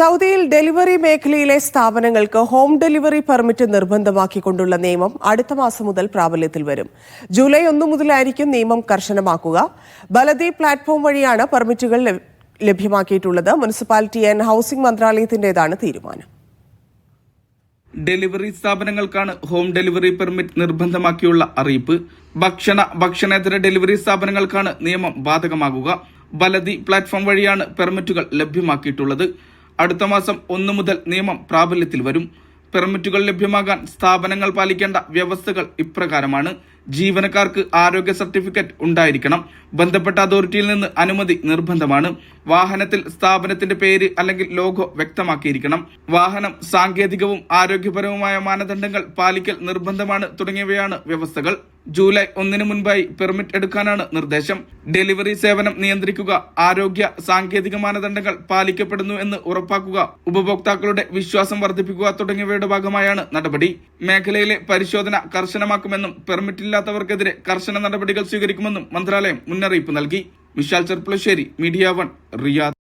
സൗദിയിൽ ഡെലിവറി മേഖലയിലെ സ്ഥാപനങ്ങൾക്ക് ഹോം ഡെലിവറി പെർമിറ്റ് നിർബന്ധമാക്കിക്കൊണ്ടുള്ള നിയമം അടുത്ത മാസം മുതൽ പ്രാബല്യത്തിൽ വരും. ജൂലൈ ഒന്നു മുതലായിരിക്കും നിയമം കർശനമാക്കുക. ബലദി പ്ലാറ്റ്ഫോം വഴിയാണ് പെർമിറ്റുകൾ ലഭ്യമാക്കിയിട്ടുള്ളത്. മുനിസിപ്പാലിറ്റി ആൻഡ് ഹൌസിംഗ് മന്ത്രാലയത്തിന്റേതാണ് തീരുമാനം. ഡെലിവറി സ്ഥാപനങ്ങൾക്കാണ് ഹോം ഡെലിവറി പെർമിറ്റ് നിർബന്ധമാക്കിയുള്ള അറിയിപ്പ്. ഭക്ഷണ ഭക്ഷണേതര ഡെലിവറി സ്ഥാപനങ്ങൾക്കാണ് നിയമം ബാധകമാകുക. ബലദി പ്ലാറ്റ്ഫോം വഴിയാണ് പെർമിറ്റുകൾ ലഭ്യമാക്കിയിട്ടുള്ളത്. അടുത്ത മാസം ഒന്ന് മുതൽ നിയമം പ്രാബല്യത്തിൽ വരും. പെർമിറ്റുകൾ ലഭ്യമാകാൻ സ്ഥാപനങ്ങൾ പാലിക്കേണ്ട വ്യവസ്ഥകൾ ഇപ്രകാരമാണ്. ജീവനക്കാർക്ക് ആരോഗ്യ സർട്ടിഫിക്കറ്റ് ഉണ്ടായിരിക്കണം. ബന്ധപ്പെട്ട അതോറിറ്റിയിൽ നിന്ന് അനുമതി നിർബന്ധമാണ്. വാഹനത്തിൽ സ്ഥാപനത്തിന്റെ പേര് അല്ലെങ്കിൽ ലോഗോ വ്യക്തമാക്കിയിരിക്കണം. വാഹനം സാങ്കേതികവും ആരോഗ്യപരവുമായ മാനദണ്ഡങ്ങൾ പാലിക്കൽ നിർബന്ധമാണ് തുടങ്ങിയവയാണ് വ്യവസ്ഥകൾ. ജൂലൈ ഒന്നിന് മുൻപായി പെർമിറ്റ് എടുക്കാനാണ് നിർദ്ദേശം. ഡെലിവറി സേവനം നിയന്ത്രിക്കുക ആരോഗ്യ സാങ്കേതിക മാനദണ്ഡങ്ങൾ പാലിക്കപ്പെടുന്നു എന്ന് ഉറപ്പാക്കുക ഉപഭോക്താക്കളുടെ വിശ്വാസം വർദ്ധിപ്പിക്കുക തുടങ്ങിയവയുടെ ഭാഗമായാണ് നടപടി. മേഖലയിലെ പരിശോധന കർശനമാക്കുമെന്നും പെർമിറ്റ് ഇല്ലാത്തവർക്കെതിരെ കർശന നടപടികൾ സ്വീകരിക്കുമെന്നും മന്ത്രാലയം മുന്നറിയിപ്പ് നൽകി. Vishal Cherpulassery media one Riyadh.